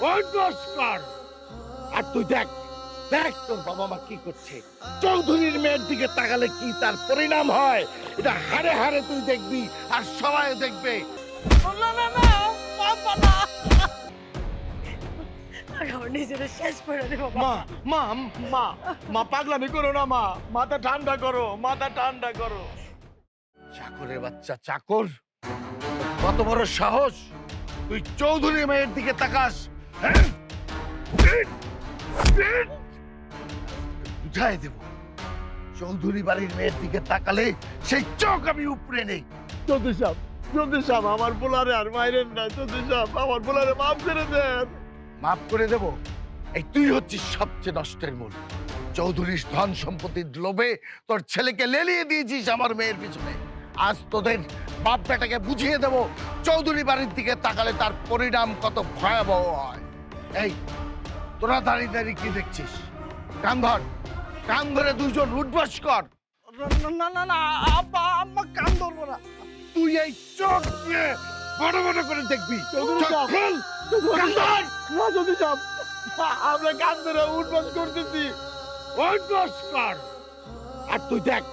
কর আর তুই দেখ দেখ তোর বাবা মা কি করছে। চৌধুরীর মেয়ের দিকে তাকালে কি তার পরিণাম হয়? এটা হারে হারে তুই দেখবি আর সবাই দেখবে। না না না বাবা না। আমি আমার নিজেরা শেষ করে দেবো মা মা মা মা পাগলামি করো না মা। মাথা ঠান্ডা করো মাথা ঠান্ডা করো। চাকরের বাচ্চা চাকর। কত বড় সাহস। তুই চৌধুরী মেয়ের দিকে তাকাস? বুঝাই দেব চৌধুরী বাড়ির মেয়ের দিকে তাকালে সেই চোখ আমি উপরে নেই। চৌধুরী সাহেব চৌধুরী সাহেব আমার বোলারে আর মাইরেন না চৌধুরী সাহেব আমার বোলারে মাফ করে দেন। মাফ করে দেব? এই তুই হচ্ছিস সবচেয়ে নষ্টের মূল। চৌধুরীর ধন সম্পত্তির লোভে তোর ছেলেকে লেলিয়ে দিয়েছিস আমার মেয়ের পিছনে। আজ তোদের বাপ বেটাকে বুঝিয়ে দেব চৌধুরী বাড়ির দিকে তাকালে তার পরিণাম কত ভয়াবহ হয়। এই তোরা দাঁড়িয়ে দাঁড়িয়ে কি দেখছিস? কান ধর কান ধরে দুজন উঠবাস কর। না না না না আব্বা আম্মা কান ধরবো না। তুই এই চোখ দিয়ে বড় বড় করে দেখবি। চৌধুরী চোখ সাহেব। খোল, কান ধর। না চৌধুরী সাহেব আমরা কান ধরে উঠবাস করতেছি। ওই কর। আর তুই দেখ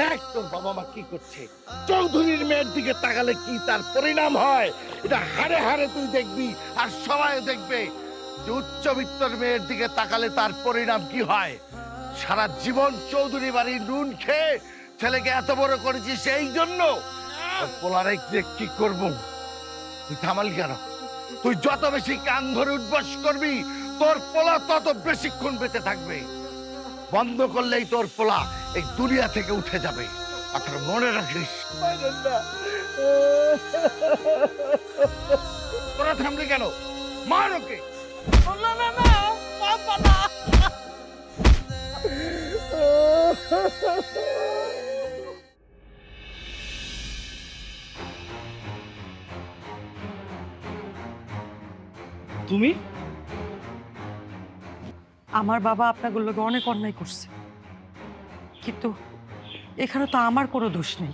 দেখ তোর বাবা মা কি করছে। চৌধুরীর মেয়ের দিকে তাকালে কি তার পরিণাম হয়? এটা হারে হারে তুই দেখবি আর সবাই দেখবে। যে উচ্চবিত্তর মেয়ের দিকে তাকালে তার পরিণাম কি হয়? সারা জীবন চৌধুরী বাড়ির নুন খেয়ে ছেলেকে এত বড় করেছিস সেই জন্য? পোলারে কি করব? তুই কেন? তুই যত বেশি কান ধরে উদ্বাস করবি, তোর পোলা তত বেশিক্ষণ বেঁচে থাকবে। বন্ধ করলেই তোর পোলা এই দুনিয়া থেকে উঠে যাবে। মনে রাখিস? তোরা থামলি কেন? মার ওকে! তুমি? আমার বাবা আপনাদের লোকে অনেক অন্যায় করছে। কিন্তু এখানে তো আমার কোনো দোষ নেই।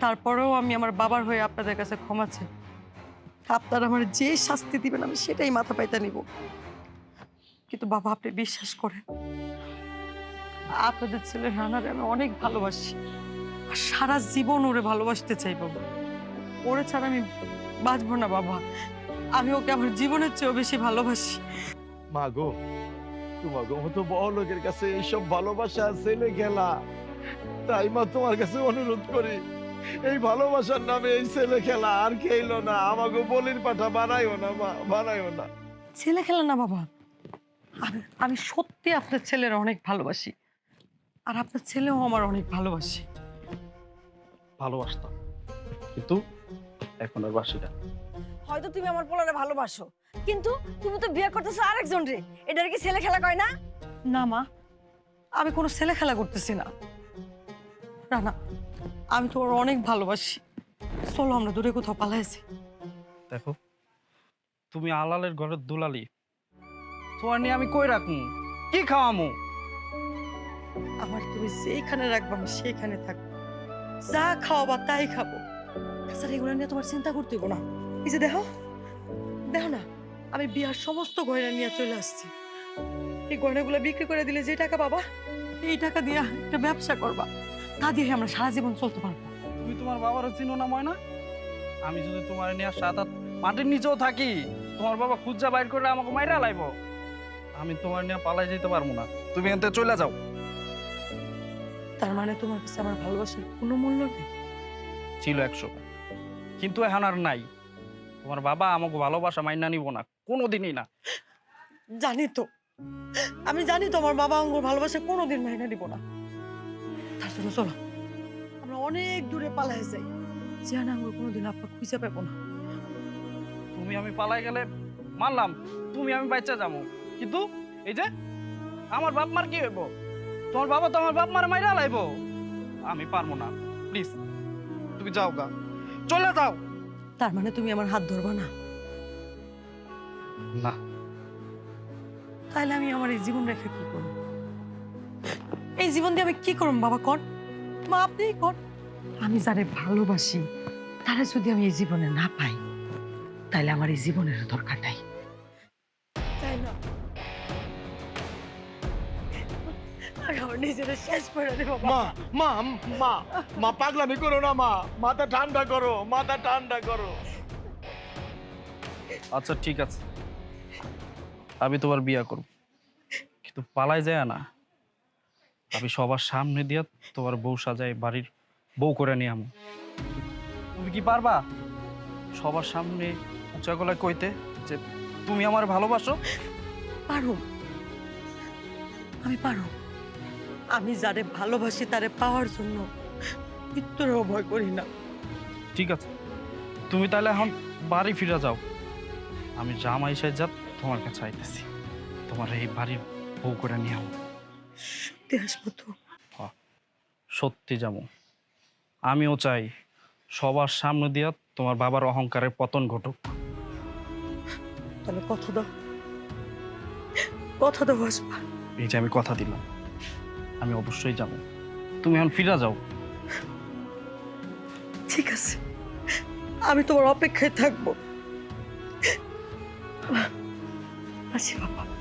তারপরেও আমি আমার বাবার হয়ে আপনাদের কাছে ক্ষমা চাই। আপনারা আমার যে শাস্তি দিবেন, আমি সেটাই মাথা পাইতে নিব। কিন্তু বাবা, আপনি বিশ্বাস করেন, আপনাদের ছেলে রানারে আমি অনেক ভালোবাসি। আর সারা জীবন ওরে ভালোবাসতে চাই বাবা। ওরে ছাড়া আমি বাঁচবো না বাবা। আমি ওকে আমার জীবনের চেয়েও বেশি ভালোবাসি। মা গো, তোমার গো তো বড় লোকের কাছে এইসব ভালোবাসা ছেলে খেলা তাই মা তোমার কাছে অনুরোধ করি এই ভালোবাসার নামে এই ছেলে খেলা আর খেইলো না। আমাকে বলির পাঠা বানাইও না মা বানাইও না। ছেলে খেলা না বাবা। আমি আমি সত্যি আপনার ছেলের অনেক ভালোবাসি। আর আপনার ছেলেও আমার অনেক ভালোবাসি। ভালোবাসতাম। কিন্তু এখন আর বাসি না। হয়তো তুমি আমার পোলারে ভালোবাসো। কিন্তু তুমি তো বিয়ে করতেছো আরেকজন রে। এটার কি ছেলে খেলা কয় না? না মা। আমি কোনো ছেলে খেলা করতেছি না। না না। আমি তো ওর অনেক ভালোবাসি। চলো আমরা দূরে কোথাও পালাইছি। দেখো তুমি আলালের ঘরের দুলালি। তোমার নিয়ে আমি কই রাখমু? কি খাওয়ামু? আমার তুমি যেখানে রাখব আমি সেইখানে থাকব। যা খাওয়াবা তাই খাব। তাছাড়া এগুলো নিয়ে তোমার চিন্তা করতে না। এই যে দেখো দেখো না আমি বিয়ার সমস্ত গয়না নিয়ে চলে আসছি। এই গয়নাগুলো বিক্রি করে দিলে যে টাকা পাবা এই টাকা দিয়ে একটা ব্যবসা করবা। তা দিয়ে আমরা সারা জীবন চলতে পারব। তুমি তোমার বাবারও চিনো না ময়না? আমি যদি তোমার নিয়ে সাত হাত মাটির নিচেও থাকি তোমার বাবা খুঁজা বাইর করে আমাকে মাইরা লাইব। আমি তোমার নিয়ে পালাই যেতে পারব না। তুমি এনতে চলে যাও। তার মানে তোমার কাছে আমার ভালোবাসার কোনো মূল্য নেই? ছিল একশো। কিন্তু এখন আর নাই। তোমার বাবা আমাকে ভালোবাসা মাইনা নিব না কোনোদিনই না। জানি তো। আমি জানি তোমার বাবা আমার ভালোবাসা কোনোদিন মাইনা দিব না। জন্য চলো। আমরা অনেক দূরে পালাই যাই। জিয়ান আঙ্গুর কোনোদিন আপনার খুঁজে পাবো না। তুমি আমি পালাই গেলে মানলাম তুমি আমি বাচ্চা যাব। কিন্তু এই যে আমার বাপ মার কি হইব? তোমার বাবা তো আমার বাপ মার মাইরা লাইব। আমি পারব না প্লিজ। তুমি যাও গা। চলে যাও। তার মানে তুমি আমার হাত ধরবা না? না। তাহলে আমি আমার এই জীবন রেখে কি করব? এই জীবন দিয়ে আমি কি করব বাবা কন? আমি যারা ভালোবাসি তারা যদি আমি এই জীবনে না পাই তাহলে আমার এই জীবনের দরকার নাই। করো মা করো আচ্ছা ঠিক আছে। আমি তোমার বিয়া করব। কিন্তু পালাই যায় না। আমি সবার সামনে দিয়া তোমার বউ সাজাই বাড়ির বউ করে নিয়ে আমো। তুমি কি পারবা সবার সামনে উঁচা গলায় কইতে যে তুমি আমার ভালোবাসো? পারো। আমি পারো। আমি যারে ভালোবাসি তারে পাওয়ার জন্য মৃত্যুরও ভয় করি না। ঠিক আছে। তুমি তাহলে এখন বাড়ি ফিরে যাও। আমি জামাই সাহেব যা তোমার কাছে আইতেছি। তোমার এই বাড়ির বউ করে নিয়ে আমো। সত্যি আসব তো। সত্যি যাব আমিও চাই সবার সামনে দিয়া তোমার বাবার অহংকারের পতন ঘটুক। তাহলে কথা দাও। কথা দাও আসবা এই যে আমি কথা দিলাম আমি অবশ্যই যাব। তুমি এখন ফিরে যাও। ঠিক আছে। আমি তোমার অপেক্ষায় থাকব। আসি বাবা।